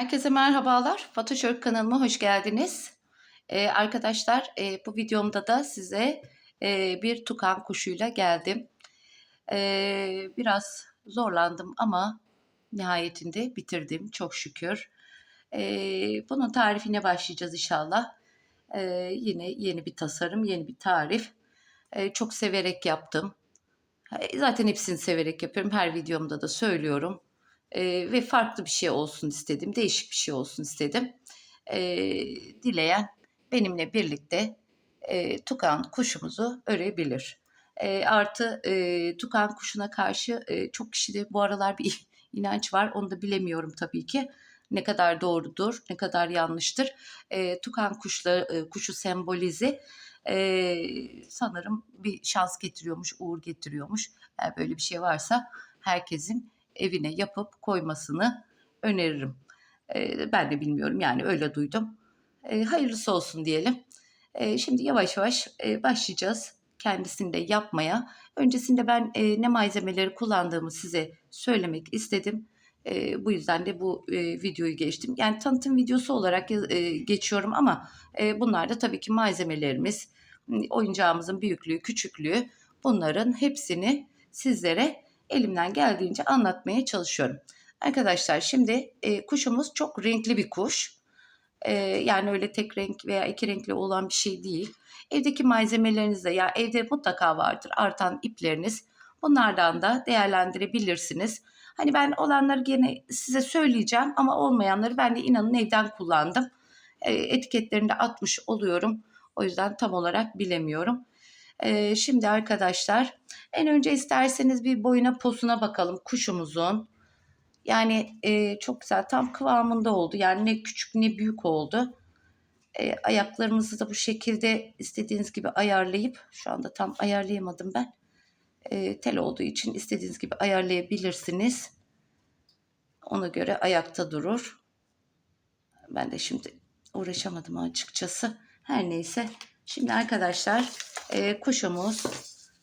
Herkese merhabalar. Photoshop kanalıma hoş geldiniz. Ee, arkadaşlar e, bu videomda da size e, bir tukan kuşuyla geldim. Ee, biraz zorlandım ama nihayetinde bitirdim çok şükür. Ee, bunun tarifine başlayacağız inşallah. Ee, yine yeni bir tasarım, yeni bir tarif. Ee, çok severek yaptım. Zaten hepsini severek yapıyorum. Her videomda da söylüyorum. Ee, ve farklı bir şey olsun istedim. Değişik bir şey olsun istedim. Ee, dileyen benimle birlikte e, tukan kuşumuzu örebilir. E, artı e, tukan kuşuna karşı e, çok kişide bu aralar bir inanç var. Onu da bilemiyorum tabii ki. Ne kadar doğrudur, ne kadar yanlıştır. E, tukan kuşla, e, kuşu sembolize e, sanırım bir şans getiriyormuş, uğur getiriyormuş. Eğer böyle bir şey varsa herkesin evine yapıp koymasını öneririm. E, ben de bilmiyorum yani öyle duydum. E, hayırlısı olsun diyelim. E, şimdi yavaş yavaş e, başlayacağız kendisini de yapmaya. Öncesinde ben e, ne malzemeleri kullandığımı size söylemek istedim. Bu yüzden de bu e, videoyu geçtim. Yani tanıtım videosu olarak e, geçiyorum ama bunlar da tabii ki malzemelerimiz, oyuncağımızın büyüklüğü, küçüklüğü bunların hepsini sizlere elimden geldiğince anlatmaya çalışıyorum. Arkadaşlar şimdi e, kuşumuz çok renkli bir kuş. E, yani öyle tek renk veya iki renkli olan bir şey değil. Evdeki malzemeleriniz de ya evde mutlaka vardır artan ipleriniz. Bunlardan da değerlendirebilirsiniz. Hani ben olanları gene size söyleyeceğim ama olmayanları ben de inanın evden kullandım. E, etiketlerini de atmış oluyorum. O yüzden tam olarak bilemiyorum. E, şimdi arkadaşlar en önce isterseniz bir boyuna posuna bakalım kuşumuzun. Yani e, çok güzel tam kıvamında oldu. Yani ne küçük ne büyük oldu. E, ayaklarımızı da bu şekilde istediğiniz gibi ayarlayıp şu anda tam ayarlayamadım ben. E, tel olduğu için istediğiniz gibi ayarlayabilirsiniz. Ona göre ayakta durur. Ben de şimdi uğraşamadım açıkçası. Her neyse. Şimdi arkadaşlar e, kuşumuz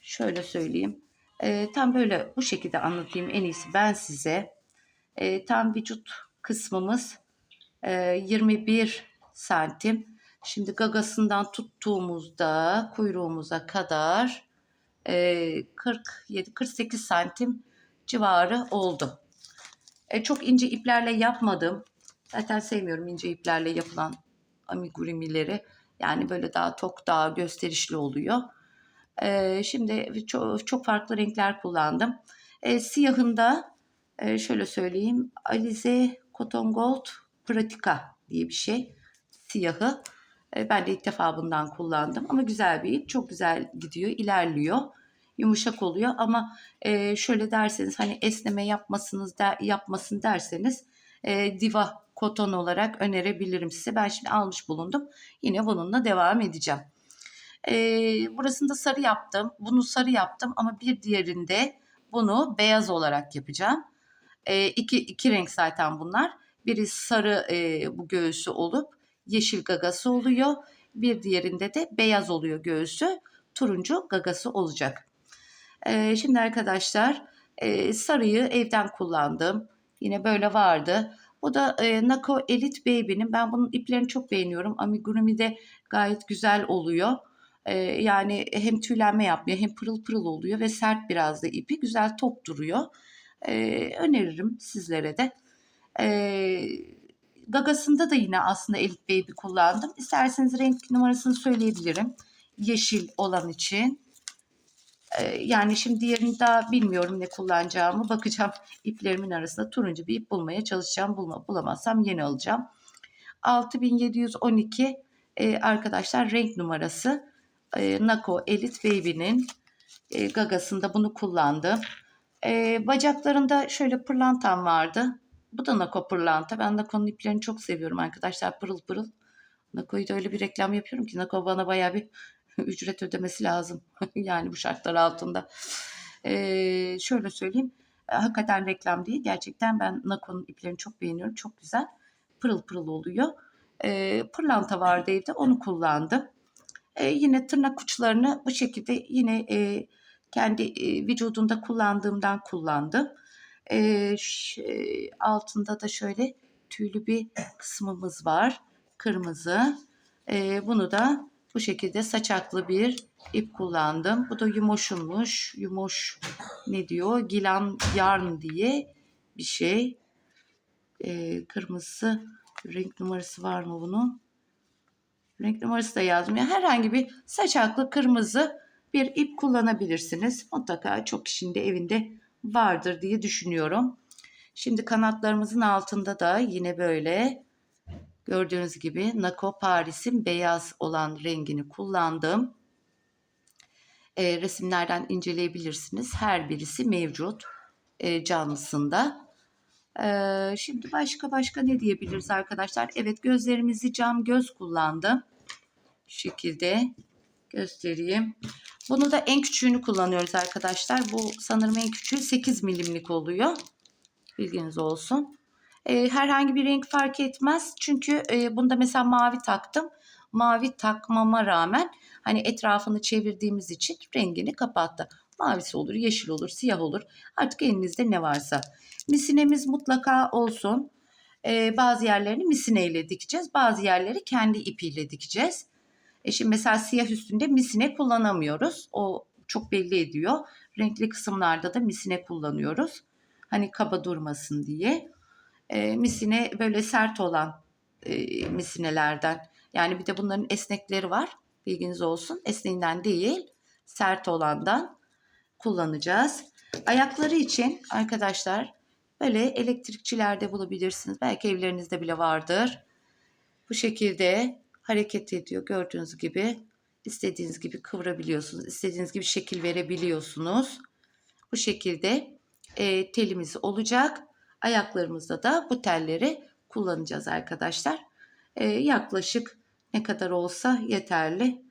şöyle söyleyeyim. E, tam böyle bu şekilde anlatayım en iyisi ben size. E, tam vücut kısmımız e, 21 santim. Şimdi gagasından tuttuğumuzda kuyruğumuza kadar e, 47-48 santim civarı oldu. E, çok ince iplerle yapmadım. Zaten sevmiyorum ince iplerle yapılan amigurimileri. Yani böyle daha tok, daha gösterişli oluyor. E, şimdi çok, çok farklı renkler kullandım. E, siyahında e, şöyle söyleyeyim. Alize Cotton Gold Pratica diye bir şey. Siyahı. Ben de ilk defa bundan kullandım. Ama güzel bir ip. Çok güzel gidiyor, ilerliyor. Yumuşak oluyor ama şöyle derseniz hani esneme yapmasınız der, yapmasın derseniz diva koton olarak önerebilirim size. Ben şimdi almış bulundum. Yine bununla devam edeceğim. E, burasında sarı yaptım. Bunu sarı yaptım ama bir diğerinde bunu beyaz olarak yapacağım. E, iki, iki renk zaten bunlar. Biri sarı e, bu göğsü olup yeşil gagası oluyor. Bir diğerinde de beyaz oluyor göğsü. Turuncu gagası olacak. E, şimdi arkadaşlar e, sarıyı evden kullandım. Yine böyle vardı. Bu da e, Nako Elite Baby'nin. Ben bunun iplerini çok beğeniyorum. Amigurumi de gayet güzel oluyor. E, yani hem tüylenme yapmıyor hem pırıl pırıl oluyor ve sert biraz da ipi. Güzel top duruyor. E, öneririm sizlere de. E, gagasında da yine aslında Elite Baby kullandım. İsterseniz renk numarasını söyleyebilirim. Yeşil olan için. E, yani şimdi diğerini daha bilmiyorum ne kullanacağımı. Bakacağım iplerimin arasında turuncu bir ip bulmaya çalışacağım. Bulma, bulamazsam yeni alacağım. 6712 e, arkadaşlar renk numarası. E, Nako Elite Baby'nin e, gagasında bunu kullandım. E, bacaklarında şöyle pırlantam vardı. Bu da Nako pırlanta. Ben Nako'nun iplerini çok seviyorum arkadaşlar. Pırıl pırıl. Nako'yu da öyle bir reklam yapıyorum ki Nako bana bayağı bir ücret ödemesi lazım. yani bu şartlar altında. E, şöyle söyleyeyim. E, hakikaten reklam değil. Gerçekten ben Nako'nun iplerini çok beğeniyorum. Çok güzel. Pırıl pırıl oluyor. E, pırlanta vardı evde. Onu kullandım. E, yine tırnak uçlarını bu şekilde yine e, kendi e, vücudunda kullandığımdan kullandım. E, ş, e, altında da şöyle tüylü bir kısmımız var. Kırmızı. Ee, bunu da bu şekilde saçaklı bir ip kullandım. Bu da yumoşunmuş. Yumoş ne diyor? Gilan yarn diye bir şey. Ee, kırmızısı renk numarası var mı bunun? Renk numarası da yazmıyor. Herhangi bir saçaklı kırmızı bir ip kullanabilirsiniz. Mutlaka çok kişinin de evinde vardır diye düşünüyorum. Şimdi kanatlarımızın altında da yine böyle gördüğünüz gibi Nako Paris'in beyaz olan rengini kullandım. E, resimlerden inceleyebilirsiniz. Her birisi mevcut e, canlısında. E, şimdi başka başka ne diyebiliriz arkadaşlar? Evet gözlerimizi cam göz kullandım. Şu şekilde göstereyim. Bunu da en küçüğünü kullanıyoruz arkadaşlar. Bu sanırım en küçüğü 8 milimlik oluyor. Bilginiz olsun. E, herhangi bir renk fark etmez. Çünkü e, bunda mesela mavi taktım. Mavi takmama rağmen hani etrafını çevirdiğimiz için rengini kapattı. Mavisi olur, yeşil olur, siyah olur. Artık elinizde ne varsa. Misinemiz mutlaka olsun. E, bazı yerlerini misineyle dikeceğiz. Bazı yerleri kendi ipiyle dikeceğiz. E şimdi mesela siyah üstünde misine kullanamıyoruz. O çok belli ediyor. Renkli kısımlarda da misine kullanıyoruz. Hani kaba durmasın diye. E, misine böyle sert olan e, misinelerden. Yani bir de bunların esnekleri var. Bilginiz olsun. Esneğinden değil, sert olandan kullanacağız. Ayakları için arkadaşlar böyle elektrikçilerde bulabilirsiniz. Belki evlerinizde bile vardır. Bu şekilde hareket ediyor. Gördüğünüz gibi istediğiniz gibi kıvırabiliyorsunuz. istediğiniz gibi şekil verebiliyorsunuz. Bu şekilde e, telimiz olacak. Ayaklarımızda da bu telleri kullanacağız arkadaşlar. E, yaklaşık ne kadar olsa yeterli.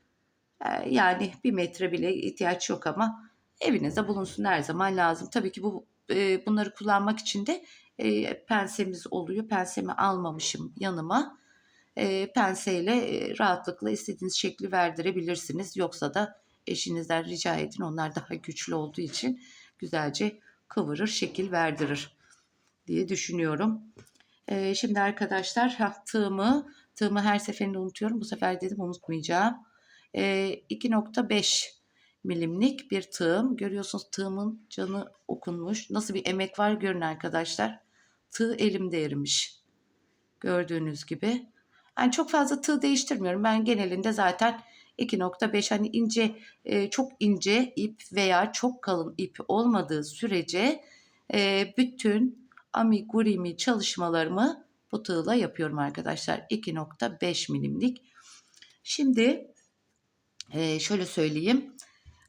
E, yani bir metre bile ihtiyaç yok ama evinizde bulunsun her zaman lazım. Tabii ki bu e, bunları kullanmak için de e, pensemiz oluyor. Pensemi almamışım yanıma e, penseyle e, rahatlıkla istediğiniz şekli verdirebilirsiniz. Yoksa da eşinizden rica edin. Onlar daha güçlü olduğu için güzelce kıvırır, şekil verdirir diye düşünüyorum. E, şimdi arkadaşlar tığımı, tığımı her seferinde unutuyorum. Bu sefer dedim unutmayacağım. E, 2.5 milimlik bir tığım. Görüyorsunuz tığımın canı okunmuş. Nasıl bir emek var görün arkadaşlar. Tığ elimde erimiş. Gördüğünüz gibi. Yani çok fazla tığ değiştirmiyorum. Ben genelinde zaten 2.5 hani ince e, çok ince ip veya çok kalın ip olmadığı sürece e, bütün amigurumi çalışmalarımı bu tığla yapıyorum arkadaşlar. 2.5 milimlik. Şimdi e, şöyle söyleyeyim.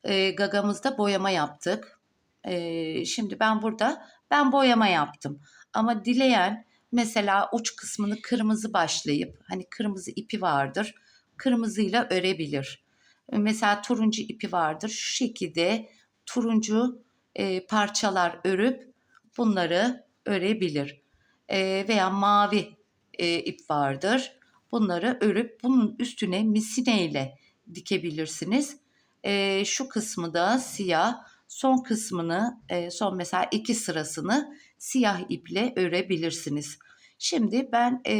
E, gagamızda boyama yaptık. E, şimdi ben burada ben boyama yaptım. Ama dileyen mesela uç kısmını kırmızı başlayıp hani kırmızı ipi vardır. Kırmızıyla örebilir. Mesela turuncu ipi vardır. Şu şekilde turuncu e, parçalar örüp bunları örebilir. E, veya mavi e, ip vardır. Bunları örüp bunun üstüne misineyle dikebilirsiniz. E, şu kısmı da siyah, son kısmını, son mesela iki sırasını siyah iple örebilirsiniz. Şimdi ben e,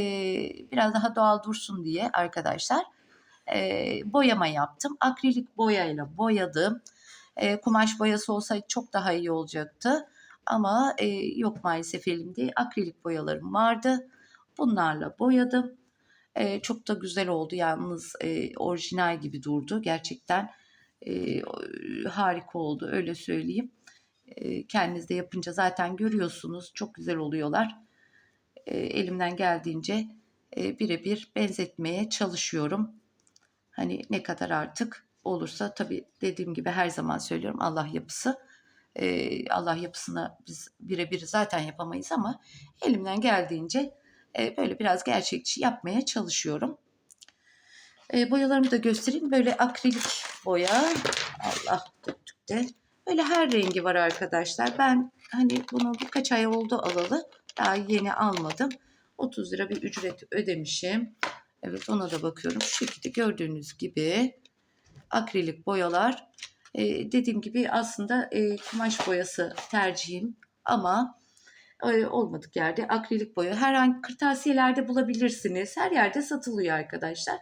biraz daha doğal dursun diye arkadaşlar e, boyama yaptım. Akrilik boyayla boyadım. E, kumaş boyası olsaydı çok daha iyi olacaktı. Ama e, yok maalesef elimde akrilik boyalarım vardı. Bunlarla boyadım. E, çok da güzel oldu yalnız e, orijinal gibi durdu. Gerçekten e, harika oldu öyle söyleyeyim. E, kendiniz de yapınca zaten görüyorsunuz çok güzel oluyorlar. E, elimden geldiğince e, birebir benzetmeye çalışıyorum. Hani ne kadar artık olursa tabii dediğim gibi her zaman söylüyorum Allah yapısı. E, Allah yapısına biz birebir zaten yapamayız ama elimden geldiğince e, böyle biraz gerçekçi yapmaya çalışıyorum. E, boyalarımı da göstereyim. Böyle akrilik boya. Allah döktük de. Böyle her rengi var arkadaşlar. Ben hani bunu birkaç ay oldu alalı. Daha yeni almadım. 30 lira bir ücret ödemişim. Evet ona da bakıyorum. Şu şekilde gördüğünüz gibi akrilik boyalar. Ee, dediğim gibi aslında e, kumaş boyası tercihim ama e, olmadık yerde akrilik boya herhangi kırtasiyelerde bulabilirsiniz. Her yerde satılıyor arkadaşlar.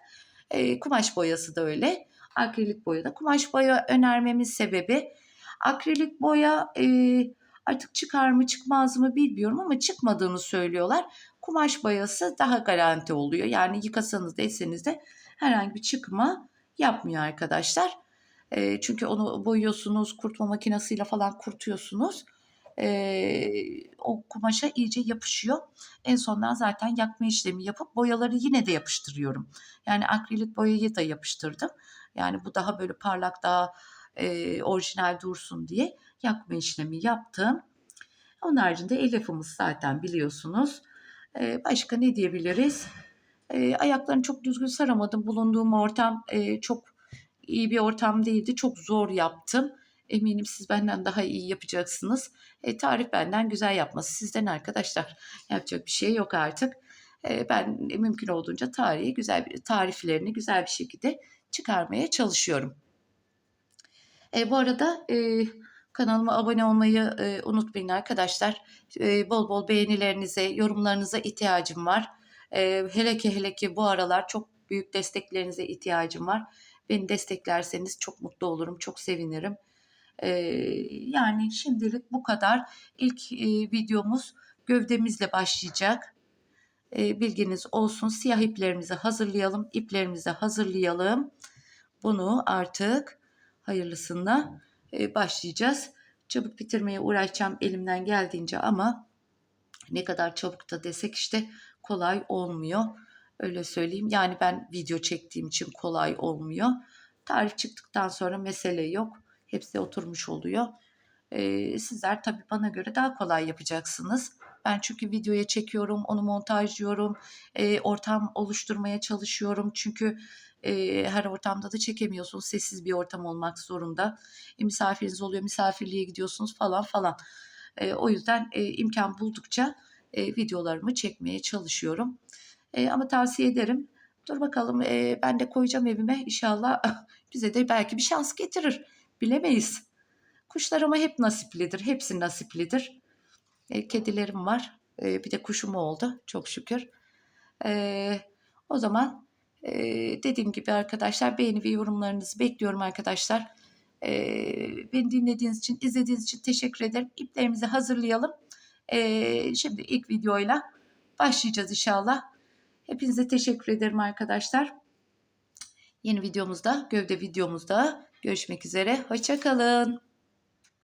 E, kumaş boyası da öyle. Akrilik boya da. Kumaş boya önermemin sebebi akrilik boya e, artık çıkar mı çıkmaz mı bilmiyorum ama çıkmadığını söylüyorlar. Kumaş boyası daha garanti oluyor. Yani yıkasanız da etseniz de herhangi bir çıkma yapmıyor arkadaşlar. E, çünkü onu boyuyorsunuz, kurutma makinesiyle falan kurutuyorsunuz. E, o kumaşa iyice yapışıyor. En sondan zaten yakma işlemi yapıp boyaları yine de yapıştırıyorum. Yani akrilik boyayı da yapıştırdım. Yani bu daha böyle parlak daha e, orijinal dursun diye yakma işlemi yaptım. Onun haricinde el yapımız zaten biliyorsunuz. E, başka ne diyebiliriz? E, ayaklarını çok düzgün saramadım. Bulunduğum ortam e, çok iyi bir ortam değildi. Çok zor yaptım. Eminim siz benden daha iyi yapacaksınız. E, tarif benden güzel yapması sizden arkadaşlar. Yapacak bir şey yok artık. E, ben mümkün olduğunca tarihi güzel bir tariflerini güzel bir şekilde çıkarmaya çalışıyorum. E, bu arada e, kanalıma abone olmayı e, unutmayın arkadaşlar. E, bol bol beğenilerinize, yorumlarınıza ihtiyacım var. E, hele ki hele ki bu aralar çok büyük desteklerinize ihtiyacım var. Beni desteklerseniz çok mutlu olurum, çok sevinirim. E, yani şimdilik bu kadar. İlk e, videomuz gövdemizle başlayacak. E, bilginiz olsun. Siyah iplerimizi hazırlayalım, iplerimizi hazırlayalım. Bunu artık hayırlısında e, başlayacağız. Çabuk bitirmeye uğraşacağım elimden geldiğince ama ne kadar çabuk da desek işte kolay olmuyor. Öyle söyleyeyim. Yani ben video çektiğim için kolay olmuyor. Tarif çıktıktan sonra mesele yok. Hepsi oturmuş oluyor. Ee, sizler tabii bana göre daha kolay yapacaksınız. Ben çünkü videoya çekiyorum, onu montajlıyorum, e, ortam oluşturmaya çalışıyorum. Çünkü e, her ortamda da çekemiyorsunuz. Sessiz bir ortam olmak zorunda. E, misafiriniz oluyor, misafirliğe gidiyorsunuz falan falan. E, o yüzden e, imkan buldukça e, videolarımı çekmeye çalışıyorum. E, ama tavsiye ederim. Dur bakalım e, ben de koyacağım evime inşallah bize de belki bir şans getirir. Bilemeyiz. Kuşlar ama hep nasiplidir. Hepsi nasiplidir. E, kedilerim var. E, bir de kuşum oldu çok şükür. E, o zaman e, dediğim gibi arkadaşlar beğeni ve yorumlarınızı bekliyorum arkadaşlar. E, beni dinlediğiniz için, izlediğiniz için teşekkür ederim. İplerimizi hazırlayalım. E, şimdi ilk videoyla başlayacağız inşallah. Hepinize teşekkür ederim arkadaşlar. Yeni videomuzda, gövde videomuzda görüşmek üzere. Hoşçakalın.